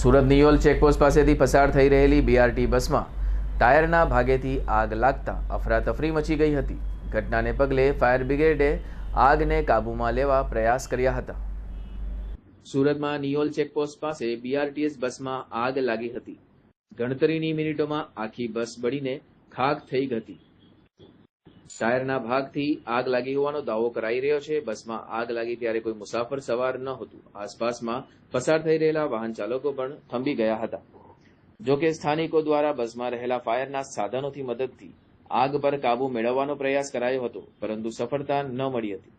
Surat Niyol checkpost પાસેથી પસાર થઈ રહેલી બીઆરટી બસમાં ટાયરના ભાગેથી આગ લાગતા અફરાતફરી મચી ગઈ હતી. ઘટનાને પગલે ફાયર બ્રિગેડે આગને કાબૂમાં લેવા પ્રયાસ કર્યા હતા. સુરતમાં નિયોલ ચેકપોસ્ટ પાસે બીઆરટીએસ બસમાં આગ લાગી હતી. ગણતરીની મિનિટોમાં આખી બસ બળીને ખાક થઈ હતી. ટાયરના ભાગથી આગ લાગી હોવાનો દાવો કરાઈ રહ્યો છે. બસમાં આગ લાગી ત્યારે કોઈ મુસાફર સવાર ન હતું. આસપાસમાં પસાર થઈ રહેલા વાહન ચાલકો પણ થંભી ગયા હતા. જોકે સ્થાનિકો દ્વારા બસમાં રહેલા ફાયરના સાધનોથી મદદથી આગ પર કાબુ મેળવવાનો પ્રયાસ કરાયો હતો, પરંતુ સફળતા ન મળી હતી.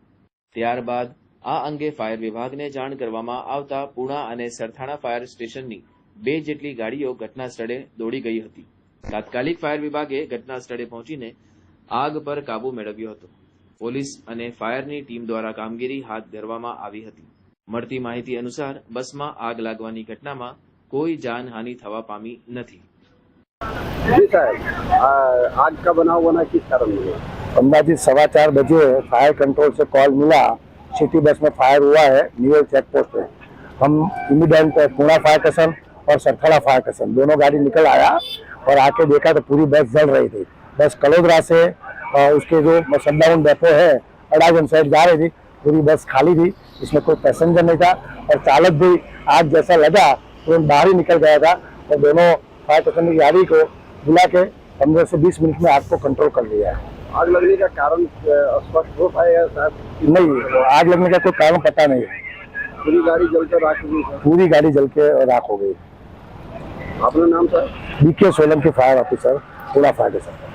ત્યારબાદ આ અંગે ફાયર વિભાગને જાણ કરવામાં આવતા પુણા અને સરથાણા ફાયર સ્ટેશનની બે જેટલી ગાડીઓ ઘટના સ્થળે દોડી ગઈ હતી. તાત્કાલિક ફાયર વિભાગે ઘટના સ્થળે પહોંચીને આગ પર કાબુ મેળવ્યો હતો પોલીસ અને ફાયરની ટીમ દ્વારા કામગીરી હાથ ધરવામાં આવી હતી મળતી માહિતી અનુસાર બસમાં આગ લાગવાની ઘટનામાં કોઈ જાનહાનિ થવા પામી નથી जी साहब आ- आग का बनाव बना किस कारण हुआ अंदाजित सवा चार बजे फायर कंट्रोल से कॉल मिला सिटी बस में फायर हुआ है नियर चेक पोस्ट पे हम इमीडिएट पुणे फायर स्टेशन और सरथड़ा फायर स्टेशन दोनों गाड़ी निकल आया और आके देखा तो पूरी बस जल रही थी बस कलोदरा से अ, उसके जो शटडाउन डेपो है अडाजन साइड जा रही थी पूरी बस खाली थी इसमें कोई पैसेंजर नहीं था और चालक भी आग जैसा लगा तुरंत बाहर ही निकल गया था और दोनों फायर स्टेशन की गाड़ी को बुला के पंद्रह से बीस मिनट में आग को कंट्रोल कर लिया है। आग लगने का कारण स्पष्ट हो पाएगा साहब? नहीं आग लगने का कोई कारण पता नहीं है। पूरी गाड़ी जलकर राख हो गई पूरी गाड़ी जल के राख हो गई। अपना नाम सर? बीके सोलम के फायर ऑफिसर पूरा फायर स्टेशन